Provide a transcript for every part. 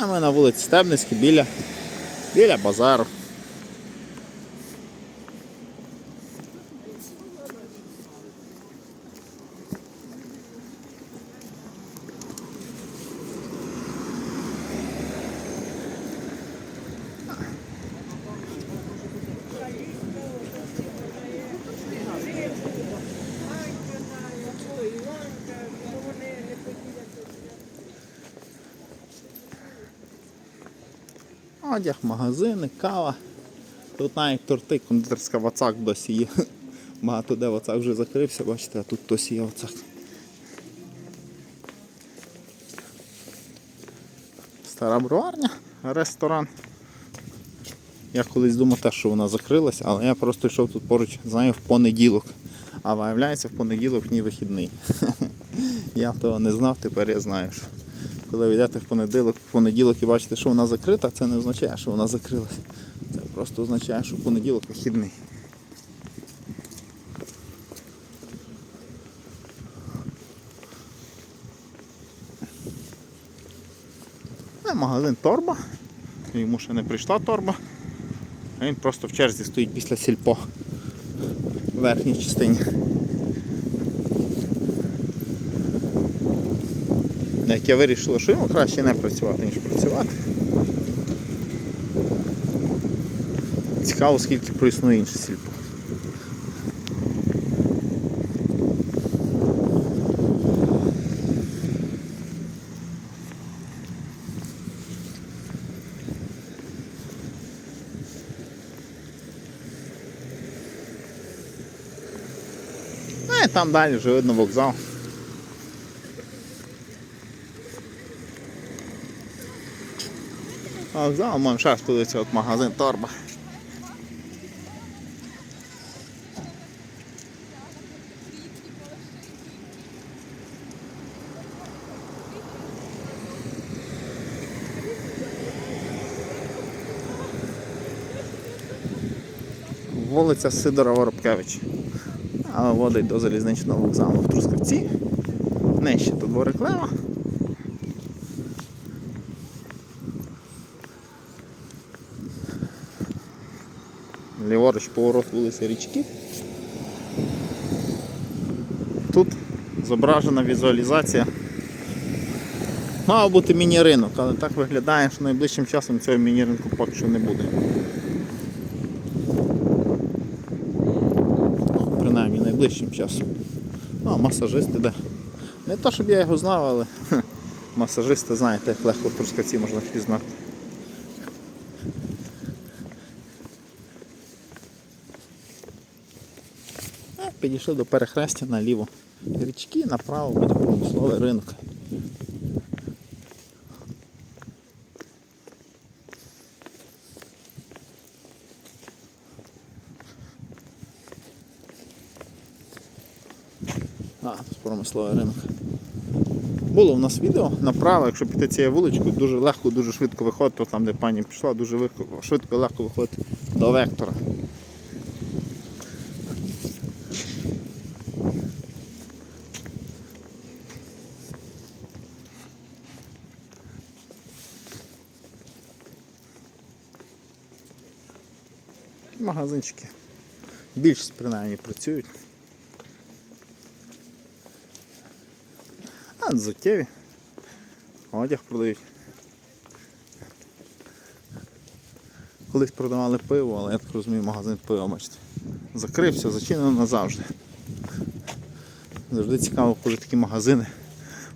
А ми на вулиці Стебницькій біля, біля базару. Одяг, магазини, кава. Тут навіть торти, кондитерська вацак досі є. Багато де вацак вже закрився, бачите, а тут досі є вацак. Стара броварня, ресторан. Я колись думав теж, що вона закрилася, але я просто йшов тут поруч, знаю, в понеділок. А виявляється, в понеділок ні вихідний. Я того не знав, тепер я знаю. що Коли ви йдете в понеділок, в понеділок і бачите, що вона закрита, це не означає, що вона закрилась. Це просто означає, що понеділок вихідний. Магазин торба. Йому ще не прийшла торба. А він просто в черзі стоїть після сільпо в верхній частині. Як я вирішила, що йому краще не працювати, ніж працювати. Цікаво, скільки проіснує інше сільпо. Ну і там далі вже видно вокзал. Вокзал маємо ще сподивитися от магазин торба. Вулиця Сидора Воробкевича. Але водить до залізничного вокзалу в Трускавці. Нижче тут дворик Лева. Ліворуч поворот вулиці Річки. Тут зображена візуалізація. Мав бути міні-ринок, але так виглядає, що найближчим часом цього міні-ринку поки що не буде. Ну, принаймні найближчим часом. Ну, а масажист іде. Не то, щоб я його знав, але масажисти, знаєте, як легко в Трускавці можна впізнати. А, Підійшли до перехрестя наліво. Річки направо буде промисловий ринок. А, тут промисловий ринок. Було в нас відео направо, якщо піти цією вуличкою, дуже легко, дуже швидко виходити, там де пані пішла, дуже швидко і легко виходити до вектора. Магазинчики. Більшість принаймні працюють. А взуттєві. Одяг продають. Колись продавали пиво, але я так розумію, магазин пива, бачите. Закрився, зачинено назавжди. Завжди цікаво, коли такі магазини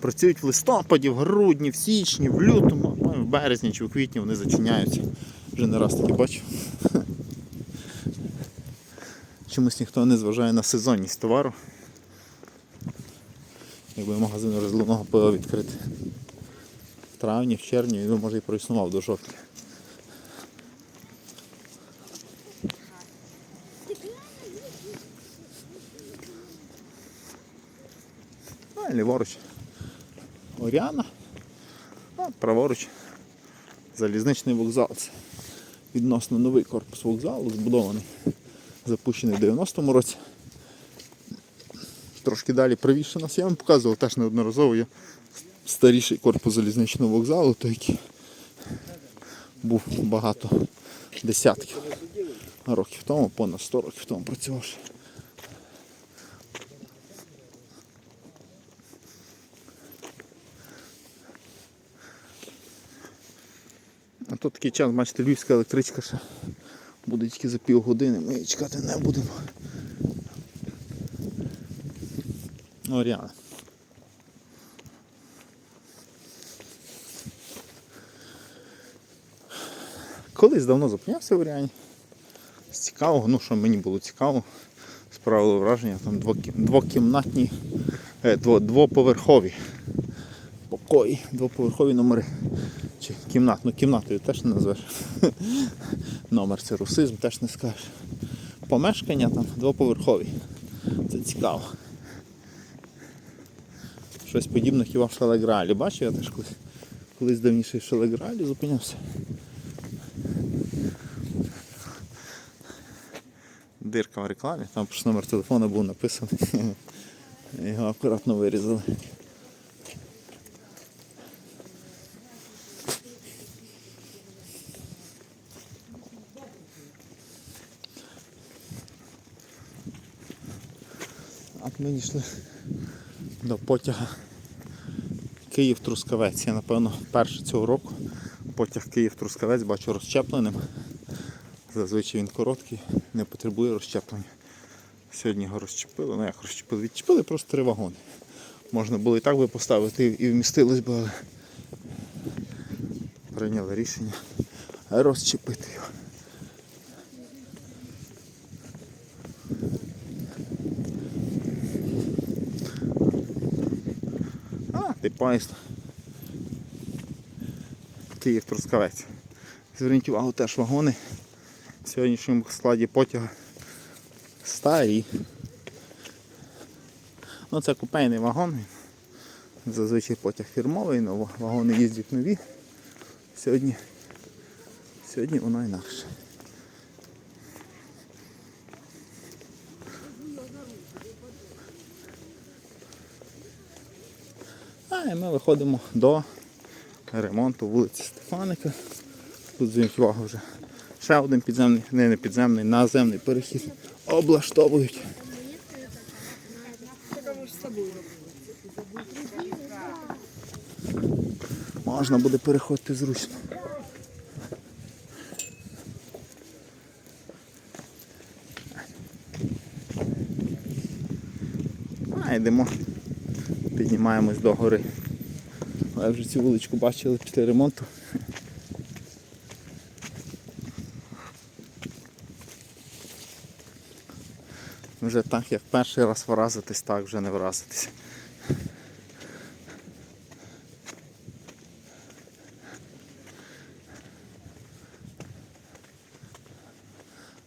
працюють в листопаді, в грудні, в січні, в лютому, ну, в березні чи в квітні вони зачиняються. Вже не раз таки бачив. Чомусь ніхто не зважає на сезонність товару. Якби магазин розливного пива відкрити в травні, в червні, він може і проіснував до жовтня. А ліворуч Оріана, а праворуч залізничний вокзал. Це відносно новий корпус вокзалу, збудований, запущений в 90-му році. Трошки далі правіше нас я вам показував теж неодноразово є старіший корпус залізничного вокзалу, той який був багато десятків років тому, понад 100 років тому працював. А тут такий час, бачите, львівська електричка ще буде тільки за півгодини, ми її чекати не будемо. Оріана. Колись давно зупинявся в Оріані. З цікавого, ну що мені було цікаво, справило враження, там двокімнатні, е, двоповерхові покої, двоповерхові номери. Чи кімнат, ну кімнатою теж не назвеш. Номер це русизм, теж не скажеш. Помешкання там двоповерхові. Це цікаво. Щось подібне хіба в Шалегралі. Бачив, я теж колись, колись давніше в Шалегралі зупинявся. Дирка в рекламі, там ж номер телефону був написаний. Його акуратно вирізали. От ми дійшли до потяга Київ-Трускавець. Я напевно перше цього року потяг Київ-Трускавець бачу розщепленим. Зазвичай він короткий, не потребує розщеплення. Сьогодні його розщепили, ну як розщепили, відчепили просто три вагони. Можна було і так би поставити і вмістилось би, але прийняли рішення розчепити його. А, ти Трускавець. Зверніть увагу, теж вагони в сьогоднішньому складі потяга старі. Ну це купейний вагон. Зазвичай потяг фірмовий, але вагони їздять нові. Сьогодні, сьогодні воно інакше. А і ми виходимо до ремонту вулиці Стефаника. Тут зверніть увагу вже ще один підземний, не, не підземний, наземний перехід облаштовують. Можна буде переходити зручно. А йдемо, піднімаємось до гори. Але вже цю вуличку бачили після ремонту. Вже так, як перший раз вразитись, так вже не вразитись.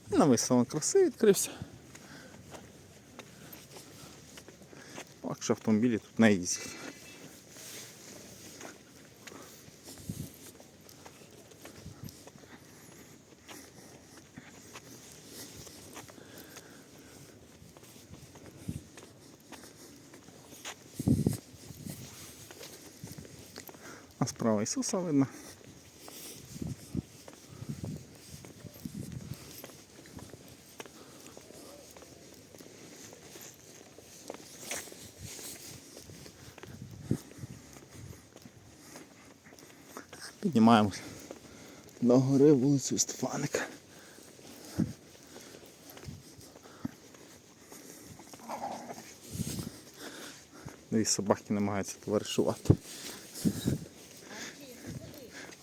Новий салон краси відкрився. Що автомобілі тут не. А справа Ісуса видно. Піднімаємось до гори вулицю Стефаника. Дві собаки намагаються товаришувати.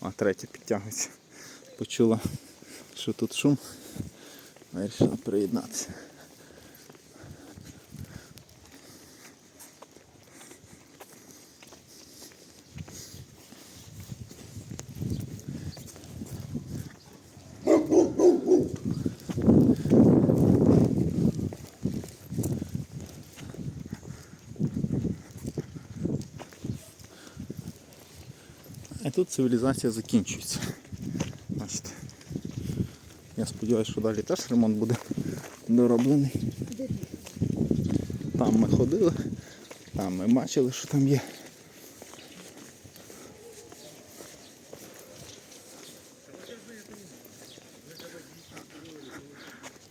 А третя підтягується. Почула, що тут шум. Вирішила приєднатися. тут цивілізація закінчується. Бачите. Я сподіваюся, що далі теж ремонт буде дороблений. Там ми ходили, там ми бачили, що там є.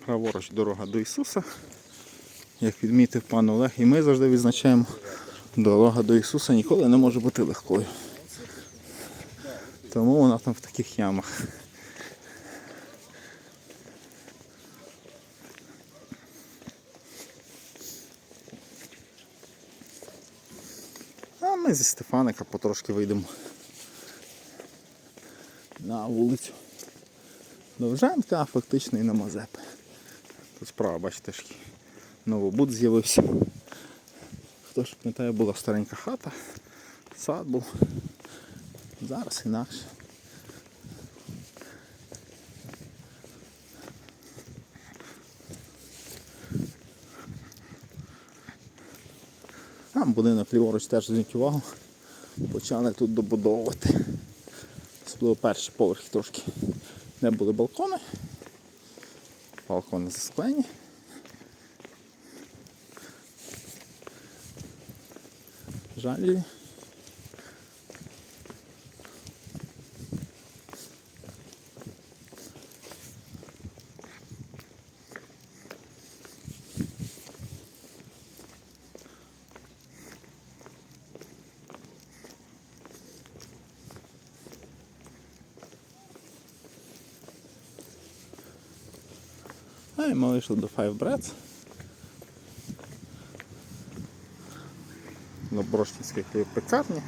Праворуч дорога до Ісуса. Як відмітив пан Олег, і ми завжди відзначаємо, дорога до Ісуса ніколи не може бути легкою. Тому вона там в таких ямах. А ми зі Стефаника потрошки вийдемо на вулицю. Довженка, а фактично і на Мазепи. Тут справа, бачите, ж новобуд з'явився. Хто ж пам'ятає, була старенька хата, сад був. Зараз інакше. Там будинок ліворуч теж зверніть увагу. Почали тут добудовувати. Особливо перші поверхи трошки. Не були балкони. Балкони засклені. Жалі. А і ми вийшли до Five Breads. До Брошкінської хлібопекарні.